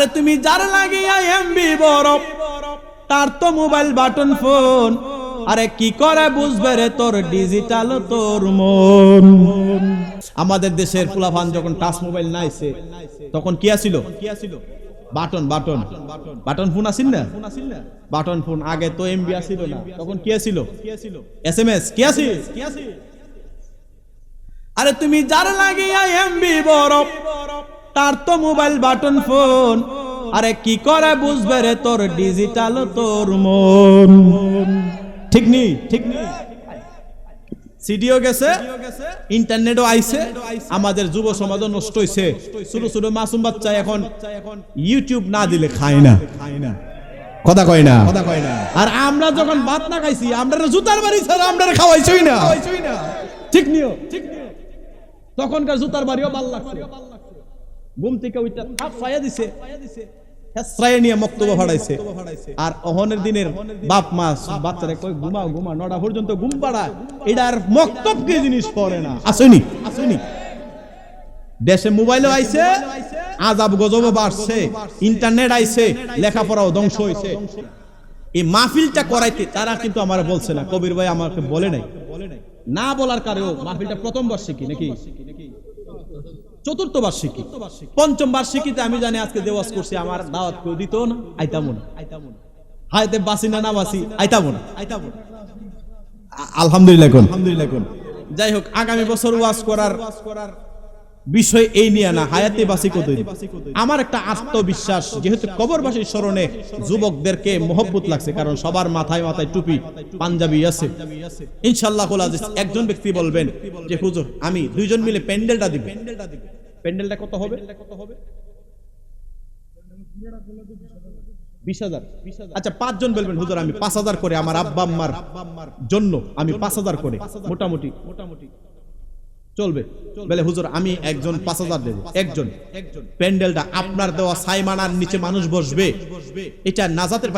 আরে তুমি যার লাগিয়া এমবি বড় তার তো মোবাইল বাটন ফোন আরে কি করে বুঝবে রে তোর ডিজিটাল তোর মন? আমাদের দেশের ফুলাফান যখন টাচ মোবাইল নাইছে, তখন কি আছিল? বাটন বাটন বাটন ফোন আসিল না? বাটন ফোন আগে তো এমবি আসিল না। তখন কি আছিল? এস এম এস কি আছিল? আরে তুমি যার লাগিয়া এমবি বড় তার তো মোবাইল বাটন ফোন। আরে কি করে বুঝবে রে তোর ডিজিটাল তোর মন? ঠিক নি? ঠিক নি? সিডিও গেছে ইন্টারনেটও আইছে আমাদের যুব সমাজও নষ্ট হইছে। ছোট ছোট মাসুম বাচ্চা এখন ইউটিউব না দিলে খায় না। কথা কয় না? কথা কয় না। আর আমরা যখন ভাত না খাইছি আমরা জুতার বাড়ি ছাড়া আমরা খাওয়াইছই না। ঠিক নিও ঠিক নিও? তখনকার জুতার বাড়িও ভালো লাগছে। ঘুম থেকে ওইটা থাপ ফায়া দিছে। কি আজাব গজব বাড়ছে, ইন্টারনেট আইছে, লেখাপড়াও ধ্বংস হইছে। এই মাহফিলটা করাইতে তারা কিন্তু আমার বলছে না। কবির ভাই আমাকে বলে নাই। না বলার কারণেও মাহফিলটা প্রথম বার্ষিকী নাকি? চতুর্থ বার্ষিকী। পঞ্চম বার্ষিকীতে আমি জানি আজকে দেওয়াজ করছি, আমার দাওয়াত কেউ দিত না, আইতামো না। হায়তে বাসি না না বাসি, আইতামো না। আইতামো আলহামদুলিল্লাহ আলহামদুলিল্লাহ যাই হোক, আগামী বছর ওয়াজ করার বিষয় এই নিয়ে না হায়াতে বাসি কতদিন আমার একটা আত্মবিশ্বাস যেহেতু কবরবাসীর স্মরণে যুবকদেরকে মহব্বত লাগছে কারণ সবার মাথায় মাথায় টুপি পাঞ্জাবি আছে। ইনশাল্লাহ একজন ব্যক্তি বলবেন যে হুজুর আমি দুইজন মিলে প্যান্ডেলটা দিব। প্যান্ডেলটা কত হবে? কত হবে? বিশ হাজার। আচ্ছা পাঁচজন বলবেন হুজুর আমি পাঁচ হাজার করে আমার আব্বা আম্মার জন্য আমি পাঁচ হাজার করে মোটামুটি। মোটামুটি। চলবে। বলে, হুজুর, আমি একজন পাঁচ হাজার দেবো। একজন। প্যান্ডেলটা আপনার দেওয়া সাইমানার নিচে মানুষ বসবে। এটা নাজাতের